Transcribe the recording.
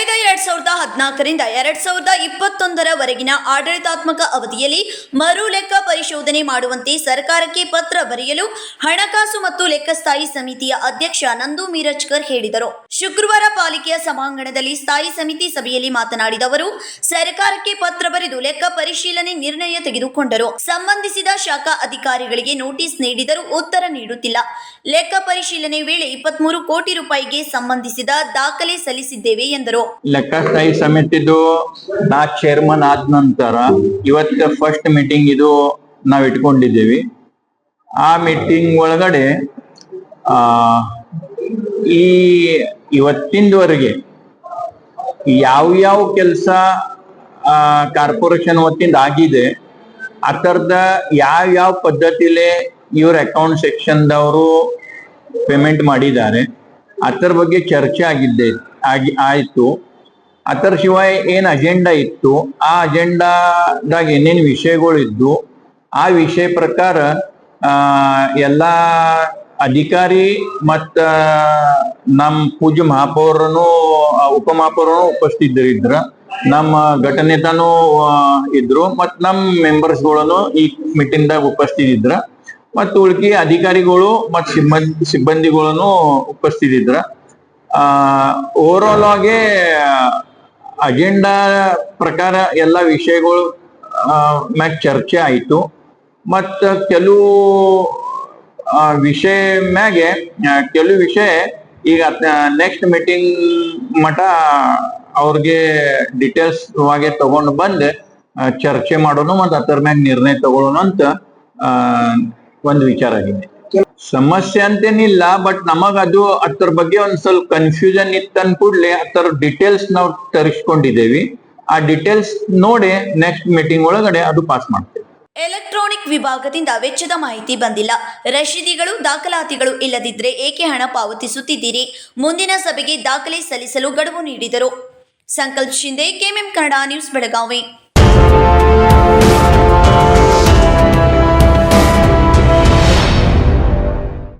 ಕಳೆದ ಎರಡ್ ಸಾವಿರದ ಹದಿನಾಲ್ಕರಿಂದ ಎರಡ್ ಸಾವಿರದ ಇಪ್ಪತ್ತೊಂದರವರೆಗಿನ ಆಡಳಿತಾತ್ಮಕ ಅವಧಿಯಲ್ಲಿ ಮರು ಲೆಕ್ಕ ಪರಿಶೋಧನೆ ಮಾಡುವಂತೆ ಸರ್ಕಾರಕ್ಕೆ ಪತ್ರ ಬರೆಯಲು ಹಣಕಾಸು ಮತ್ತು ಲೆಕ್ಕ ಸ್ಥಾಯಿ ಸಮಿತಿಯ ಅಧ್ಯಕ್ಷ ನಂದು ಮೀರಜ್ಕರ್ ಹೇಳಿದರು. ಶುಕ್ರವಾರ ಪಾಲಿಕೆಯ ಸಭಾಂಗಣದಲ್ಲಿ ಸ್ಥಾಯಿ ಸಮಿತಿ ಸಭೆಯಲ್ಲಿ ಮಾತನಾಡಿದ ಅವರು, ಸರ್ಕಾರಕ್ಕೆ ಪತ್ರ ಬರೆದು ಲೆಕ್ಕ ಪರಿಶೀಲನೆ ನಿರ್ಣಯ ತೆಗೆದುಕೊಂಡರು. ಸಂಬಂಧಿಸಿದ ಶಾಖಾ ಅಧಿಕಾರಿಗಳಿಗೆ ನೋಟಿಸ್ ನೀಡಿದರೂ ಉತ್ತರ ನೀಡುತ್ತಿಲ್ಲ. ಲೆಕ್ಕ ಪರಿಶೀಲನೆ ವೇಳೆ ಇಪ್ಪತ್ಮೂರು ಕೋಟಿ ರೂಪಾಯಿಗೆ ಸಂಬಂಧಿಸಿದ ದಾಖಲೆ ಸಲ್ಲಿಸಿದ್ದೇವೆ ಎಂದರು. ಲೆಕ್ಕಸ್ಥಾಯಿ ಸಮಿತಿದು ನಾ ಚೇರ್ಮನ್ ಆದ ನಂತರ ಇವತ್ತ ಫಸ್ಟ್ ಮೀಟಿಂಗ್ ಇದು ನಾವ್ ಇಟ್ಕೊಂಡಿದ್ದೀವಿ. ಆ ಮೀಟಿಂಗ್ ಒಳಗಡೆ, ಆ, ಈ ಇವತ್ತಿನವರೆಗೆ ಯಾವ ಯಾವ ಕೆಲಸ ಕಾರ್ಪೊರೇಷನ್ ವತಿಯಿಂದ ಆಗಿದೆ, ಆ ಥರದ ಯಾವ ಯಾವ ಪದ್ಧತಿಲೆ ಇವ್ರ ಅಕೌಂಟ್ ಸೆಕ್ಷನ್ದವರು ಪೇಮೆಂಟ್ ಮಾಡಿದ್ದಾರೆ ಅದರ ಬಗ್ಗೆ ಚರ್ಚೆ ಆಗಿದ್ದೆ, ಆಗಿ, ಆಯ್ತು. ಅದರ ಶಿವಾಯ ಏನ್ ಅಜೆಂಡಾ ಇತ್ತು? ಆ ಅಜೆಂಡಾದಾಗ ಏನೇನು ವಿಷಯಗಳು ಇದ್ದು, ಆ ವಿಷಯ ಪ್ರಕಾರ ಎಲ್ಲ ಅಧಿಕಾರಿ ಮತ್ತ ನಮ್ಮ ಪೂಜ್ಯ ಮಹಾಪೌರನು ಉಪಮಹಾಪೌರನು ಉಪಸ್ಥಿತರಿದ್ರ. ನಮ್ಮ ಘಟನೆತಾನು ಇದ್ರು. ಮತ್ ನಮ್ಮ ಮೆಂಬರ್ಸ್ಗಳನ್ನು ಈ ಮೀಟಿಂಗ್ ದಾಗ ಉಪಸ್ಥಿತಿದ್ರ. ಮತ್ತು ಉಳ್ಕಿ ಅಧಿಕಾರಿಗಳು ಮತ್ತು ಸಿಬ್ಬಂದಿ ಸಿಬ್ಬಂದಿಗಳನ್ನು ಉಪಸ್ಥಿತಿದ್ರ. ಆ ಓವರ್ ಆಲ್ ಆಗಿ ಅಜೆಂಡಾ ಪ್ರಕಾರ ಎಲ್ಲ ವಿಷಯಗಳು ಮ್ಯಾಗ ಚರ್ಚೆ ಆಯಿತು. ಮತ್ತು ಕೆಲವು ವಿಷಯ ಮ್ಯಾಗೆ ಕೆಲವು ವಿಷಯ ಈಗ ನೆಕ್ಸ್ಟ್ ಮೀಟಿಂಗ್ ಮಟ ಅವ್ರಿಗೆ ಡಿಟೇಲ್ಸ್ ವಾಗಿ ತಗೊಂಡು ಬಂದು ಚರ್ಚೆ ಮಾಡೋಣ ಮತ್ತು ಅದ್ರ ಮ್ಯಾಗ ನಿರ್ಣಯ ತಗೊಳ್ಳೋಣ ಅಂತ ಒಂದು ವಿಚಾರ ಆಗಿದೆ. ಸಮಸ್ಯೆ ಅಂತೇನಿಲ್ಲ ಬಟ್ ನಮಗ ಅದು ಅದ್ರ ಬಗ್ಗೆ ಒಂದ್ ಸ್ವಲ್ಪ ಕನ್ಫ್ಯೂಷನ್ ಇತ್ತನ್ ಕೂಡ್ಲೆ ಅದರ ಡೀಟೇಲ್ಸ್ ನಾವು ತರಿಸ್ಕೊಂಡಿದ್ದೇವಿ ಆ ಡೀಟೇಲ್ಸ್ ನೋಡಿ ನೆಕ್ಸ್ಟ್ ಮೀಟಿಂಗ್ ಒಳಗಡೆ ಅದು ಪಾಸ್ ಮಾಡ್ತೇವೆ. ಎಲೆಕ್ಟ್ರಾನಿಕ್ ವಿಭಾಗದಿಂದ ವೆಚ್ಚದ ಮಾಹಿತಿ ಬಂದಿಲ್ಲ. ರಶೀದಿಗಳು, ದಾಖಲಾತಿಗಳು ಇಲ್ಲದಿದ್ದರೆ ಏಕೆ ಹಣ ಪಾವತಿಸುತ್ತಿದ್ದೀರಿ? ಮುಂದಿನ ಸಭೆಗೆ ದಾಖಲೆ ಸಲ್ಲಿಸಲು ಗಡುವು ನೀಡಿದರು. Sankalp Shinde KMM Kannada news Belagavi.